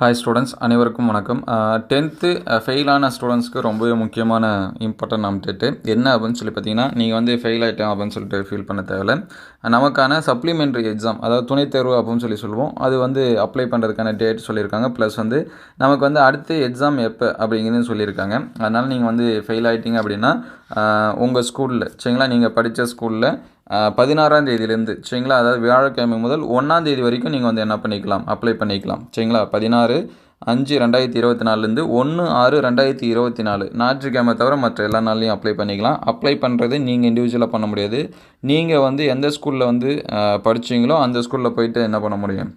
Hi students அனைவருக்கும் வணக்கம். Tenth ஃபெயிலான ஸ்டூடெண்ட்ஸ்க்கு ரொம்பவே முக்கியமான இம்பார்ட்டன்ட் அப்டேட்டு என்ன அப்படின்னு சொல்லி பார்த்தீங்கன்னா நீங்கள் வந்து ஃபெயில் ஆகிட்டேன் அப்படின்னு சொல்லிட்டு ஃபீல் பண்ண தேவையில்ல. நமக்கான சப்ளிமெண்ட்ரி எக்ஸாம் அதாவது துணைத் தேர்வு அப்படின்னு சொல்லி சொல்லுவோம். அது வந்து அப்ளை பண்ணுறதுக்கான டேட் சொல்லியிருக்காங்க. ப்ளஸ் வந்து நமக்கு வந்து அடுத்த எக்ஸாம் எப்போ அப்படிங்கிறது சொல்லியிருக்காங்க. அதனால் நீங்கள் வந்து ஃபெயில் ஆகிட்டீங்க அப்படின்னா உங்கள் ஸ்கூலில் சரிங்களா? நீங்கள் படித்த ஸ்கூலில் பதினாறாம் தேதியிலேருந்து சரிங்களா? அதாவது வியாழக்கிழமை முதல் ஒன்றாம் தேதி வரைக்கும் நீங்கள் வந்து என்ன பண்ணிக்கலாம்? அப்ளை பண்ணிக்கலாம் சரிங்களா? பதினாறு அஞ்சு ரெண்டாயிரத்தி இருபத்தி நாலுலேருந்து ஒன்று ஆறு ரெண்டாயிரத்தி இருபத்தி நாலு ஞாயிற்றுக்கிழமை தவிர மற்ற எல்லா நாள்லையும் அப்ளை பண்ணிக்கலாம். அப்ளை பண்ணுறது நீங்கள் இண்டிவிஜுவலாக பண்ண முடியாது. நீங்கள் வந்து எந்த ஸ்கூலில் வந்து படித்தீங்களோ அந்த ஸ்கூலில் போயிட்டு என்ன பண்ண முடியும்?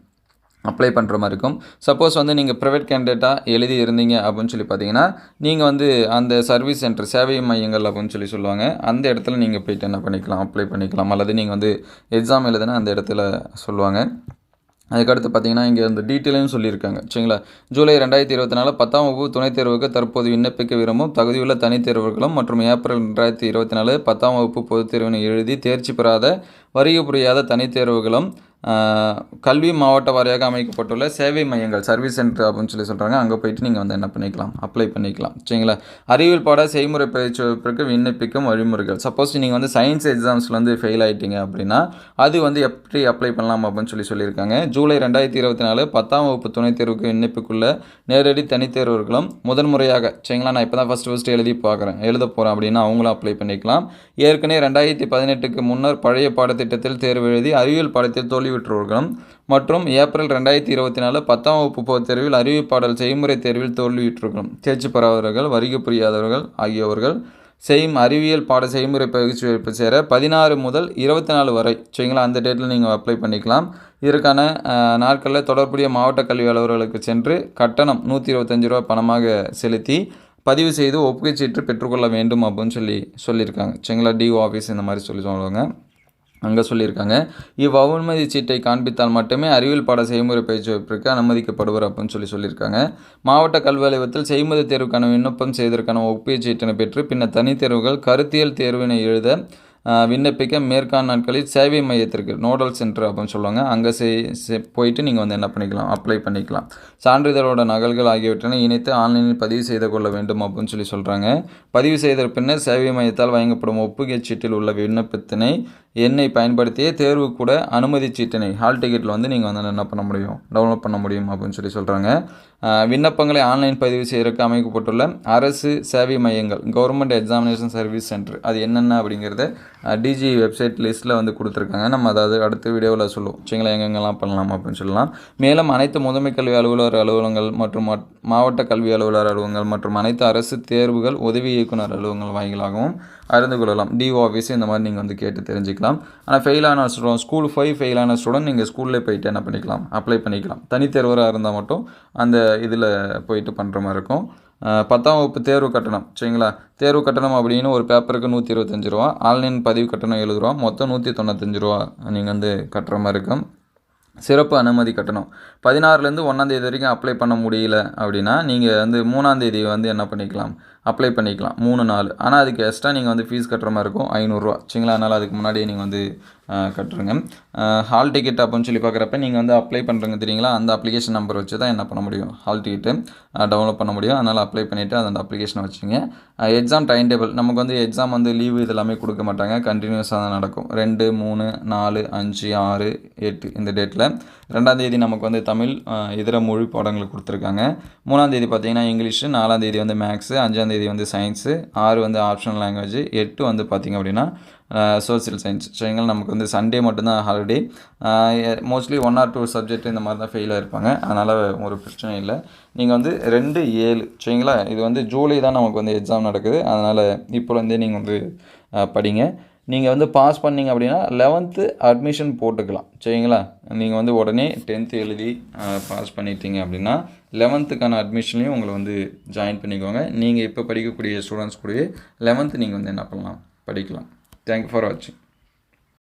அப்ளை பண்ணுற மாதிரி இருக்கும். சப்போஸ் வந்து நீங்கள் ப்ரைவேட் கேண்டிடேட்டாக எழுதி இருந்தீங்க அப்படின்னு சொல்லி பார்த்தீங்கன்னா நீங்கள் வந்து அந்த சர்வீஸ் சென்டர் சேவை மையங்கள் அப்படின்னு சொல்லி சொல்லுவாங்க. அந்த இடத்துல நீங்கள் போயிட்டு என்ன பண்ணிக்கலாம் அப்ளை பண்ணிக்கலாம். அல்லது நீங்கள் வந்து எக்ஸாம் எழுதுனா அந்த இடத்துல சொல்லுவாங்க. அதுக்கடுத்து பார்த்தீங்கன்னா இங்கே அந்த டீட்டெயிலும் சொல்லியிருக்காங்க. சரிங்களா? ஜூலை ரெண்டாயிரத்தி இருபத்தி நாலு பத்தாம் வகுப்பு துணைத் தேர்வுக்கு தற்போது விண்ணப்பிக்க விரும்பும் தகுதியுள்ள தனித் தேர்வுகளும் மற்றும் ஏப்ரல் ரெண்டாயிரத்தி இருபத்தி நாலு பத்தாம் வகுப்பு பொதுத் தேர்வினை எழுதி தேர்ச்சி பெறாத வருகை புரியாத தனித் தேர்வுகளும் கல்வி மாவட்ட வாரியாக அமைக்கப்பட்டுள்ள சேவை மையங்கள் சர்வீஸ் சென்டர் அப்படின்னு சொல்லி சொல்கிறாங்க அங்கே போயிட்டு நீங்கள் வந்து என்ன பண்ணிக்கலாம்? அப்ளை பண்ணிக்கலாம். சரிங்களா? அறிவியல் பாட செய்முறை பயிற்சி வகுப்பிற்கு விண்ணப்பிக்கும் வழிமுறைகள். சப்போஸ் நீங்கள் வந்து சயின்ஸ் எக்ஸாம்ஸில் வந்து ஃபெயில் ஆகிட்டீங்க அப்படின்னா அது வந்து எப்படி அப்ளை பண்ணலாம் அப்படின்னு சொல்லி சொல்லியிருக்காங்க. ஜூலை ரெண்டாயிரத்தி இருபத்தி நாலு பத்தாம் வகுப்பு துணைத் தேர்வுக்கு விண்ணப்பிக்குள்ள நேரடி தனித்தேர்வர்களும் முதன் முறையாக சரிங்களா? நான் இப்போ தான் ஃபஸ்ட்டு ஃபஸ்ட்டு எழுதி பார்க்குறேன். எழுத போகிறேன் அப்படின்னா அவங்களும் அப்ளை பண்ணிக்கலாம். ஏற்கனவே ரெண்டாயிரத்தி பதினெட்டுக்கு முன்னர் பழைய பாடத்திட்டத்தில் தேர்வு எழுதி அறிவியல் பாடத்தில் தோல்வி தோல்வியுற்றவர்களும் மற்றும் ஏப்ரல் ரெண்டாயிரத்தி இருபத்தி நாலு பத்தாம் வகுப்பு பொதுத் தேர்வில் அறிவிப்பாடல் செய்முறை தேர்வில் தோல்வியுற்றவர்களும் தேர்ச்சி பெறாதவர்கள் வருகை புரியாதவர்கள் ஆகியவர்கள் செய்யும் அறிவியல் பாட செய்முறை பயிற்சி வகுப்பு சேர பதினாறு முதல் இருபத்தி நாலு வரை. சரிங்களா? அந்த டேட்டில் நீங்கள் அப்ளை பண்ணிக்கலாம். இதற்கான நாட்களில் தொடர்புடைய மாவட்ட கல்வி அலுவலர்களுக்கு சென்று கட்டணம் நூற்றி இருபத்தஞ்சி ரூபா பணமாக செலுத்தி பதிவு செய்து ஒப்புகை சீட்டு பெற்றுக்கொள்ள வேண்டும் அப்படின்னு சொல்லி சொல்லியிருக்காங்க. சரிங்களா? டிஓ ஆஃபீஸ் இந்த மாதிரி சொல்லி சொல்லுவாங்க. அங்கே சொல்லியிருக்காங்க இவ்வவுமதி சீட்டை காண்பித்தால் மட்டுமே அறிவியல் பாட செய்முறை பயிற்சி வகுப்பிற்கு அனுமதிக்கப்படுவர் அப்படின்னு சொல்லி சொல்லியிருக்காங்க. மாவட்ட கல்வி அலுவலகத்தில் செய்முறை தேர்வுக்கான விண்ணப்பம் செய்வதற்கான ஒப்புகை சீட்டினை பெற்று பின்னர் தனித்தேர்வுகள் கருத்தியல் தேர்வினை எழுத விண்ணப்பிக்க மேற்கான் நாட்களில் சேவை மையத்திற்கு நோடல் சென்டர் அப்படின்னு சொல்லுவாங்க. அங்கே செய் போயிட்டு நீங்கள் வந்து என்ன பண்ணிக்கலாம் அப்ளை பண்ணிக்கலாம். சான்றிதழோட நகல்கள் ஆகியவற்றினை இணைத்து ஆன்லைனில் பதிவு செய்து கொள்ள வேண்டும் அப்படின்னு சொல்லி சொல்கிறாங்க பதிவு செய்த பின்னர் சேவை மையத்தால் வழங்கப்படும் ஒப்புகை சீட்டில் உள்ள விண்ணப்பத்தினை எண்ணை பயன்படுத்தியே தேர்வு கூட அனுமதி சீட்டினை ஹால் டிக்கெட்டில் வந்து நீங்கள் வந்து என்ன பண்ண முடியும்? டவுன்லோட் பண்ண முடியும் அப்படின்னு சொல்லி சொல்கிறாங்க விண்ணப்பங்களை ஆன்லைன் பதிவு செய்கிறதுக்கு அமைக்கப்பட்டுள்ள அரசு சேவை மையங்கள் கவர்மெண்ட் எக்ஸாமினேஷன் சர்வீஸ் சென்டர் அது என்னென்ன அப்படிங்கிறத டிஜி வெப்சைட் லிஸ்ட்டில் வந்து கொடுத்துருக்காங்க. நம்ம அதாவது அடுத்த வீடியோவில் சொல்லுவோம். சரிங்களா? எங்கெங்கெல்லாம் பண்ணலாம் அப்படின்னு சொல்லலாம். மேலும் அனைத்து முதன்மை கல்வி அலுவலர் அலுவலகங்கள் மற்றும் மாவட்ட கல்வி அலுவலர் அலுவலகங்கள் மற்றும் அனைத்து அரசு தேர்வுகள் உதவி இயக்குனர் அலுவலகங்கள் வாயிலாகவும் அறிந்து கொள்ளலாம். டிஓ ஆஃபீஸ் இந்த மாதிரி நீங்கள் வந்து கேட்டு தெரிஞ்சுக்கலாம். ஆனால் ஃபெயிலான ஸ்டூடெண்ட் ஸ்கூல் ஃபைவ் ஃபெயிலான ஸ்டூடெண்ட் நீங்கள் ஸ்கூல்லே போயிட்டு என்ன பண்ணிக்கலாம்? அப்ளை பண்ணிக்கலாம். தனித்தேர்வராக இருந்தால் மட்டும் அந்த இதில் போயிட்டு பண்ணுற மாதிரி இருக்கும். பத்தாம் வகுப்பு தேர்வு கட்டணம் சரிங்களா? தேர்வு கட்டணம் அப்படின்னு ஒரு பேப்பருக்கு நூற்றி இருபத்தஞ்சி ரூபா ஆன்லைன் பதிவு கட்டணம் எழுபது ரூபா மொத்தம் நூற்றி தொண்ணூத்தஞ்சு ரூபா நீங்கள் வந்து கட்டுற மாதிரி இருக்கும். சிறப்பு அனுமதி கட்டணம் பதினாறுலேருந்து ஒன்றாந்தேதி வரைக்கும் அப்ளை பண்ண முடியல அப்படின்னா நீங்கள் வந்து மூணாந்தேதி வந்து என்ன பண்ணிக்கலாம்? அப்ளை பண்ணிக்கலாம். மூணு நாள் ஆனால் அதுக்கு எக்ஸ்ட்ரா நீங்கள் வந்து ஃபீஸ் கட்டுற மாதிரி இருக்கும். ஐநூறுரூவா. சரிங்களா? அதனால் அதுக்கு முன்னாடியே நீங்கள் வந்து கட்டுருங்க. ஹால் டிக்கெட் அப்படின்னு சொல்லி பார்க்குறப்ப நீங்கள் வந்து அப்ளை பண்ணுறங்க தெரியுங்களா? அந்த அப்ளிகேஷன் நம்பர் வச்சு தான் என்ன பண்ண முடியும்? ஹால் டிக்கெட்டு டவுன்லோட் பண்ண முடியும். அதனால் அப்ளை பண்ணிவிட்டு அந்த அப்ளிகேஷனை வச்சுங்க. எக்ஸாம் டைம் டேபிள் நமக்கு வந்து எக்ஸாம் வந்து லீவு இதெல்லாமே கொடுக்க மாட்டாங்க. கண்டினியூஸாக தான் நடக்கும். ரெண்டு மூணு நாலு அஞ்சு ஆறு எட்டு இந்த டேட்டில் ரெண்டாந்தேதி நமக்கு வந்து தமிழ் இதர மொழி பாடங்கள் கொடுத்துருக்காங்க. மூணாந்தேதி பார்த்திங்கன்னா இங்கிலீஷு நாலாந்தேதி வந்து மேக்ஸு இது வந்து சயின்ஸு ஆறு வந்து ஆப்ஷனல் லாங்குவேஜ் எட்டு வந்து பார்த்திங்க அப்படின்னா சோசியல் சயின்ஸ் சரிங்களா நமக்கு வந்து சண்டே மட்டும்தான் holiday mostly one or two subject இந்த மாதிரி தான் ஃபெயிலாக இருப்பாங்க அதனால் ஒரு பிரச்சனை இல்லை. நீங்கள் வந்து ரெண்டு ஏழு சரிங்களா இது வந்து ஜூலை தான் நமக்கு வந்து எக்ஸாம் நடக்குது. அதனால் இப்போலேருந்தே நீங்கள் வந்து படிங்க. நீங்கள் வந்து பாஸ் பண்ணிங்க அப்படின்னா லெவன்த்து அட்மிஷன் போட்டுக்கலாம். சரிங்களா? நீங்கள் வந்து உடனே டென்த்து எழுதி பாஸ் பண்ணிட்டீங்க அப்படின்னா லெவன்த்துக்கான அட்மிஷன்லேயும் உங்களை வந்து ஜாயின் பண்ணிக்கோங்க. நீங்கள் இப்போ படிக்கக்கூடிய ஸ்டூடெண்ட்ஸ் கூடயே லெவன்த்து நீங்கள் வந்து என்ன பண்ணலாம்? படிக்கலாம். தேங்க்யூ ஃபார் வாட்சிங்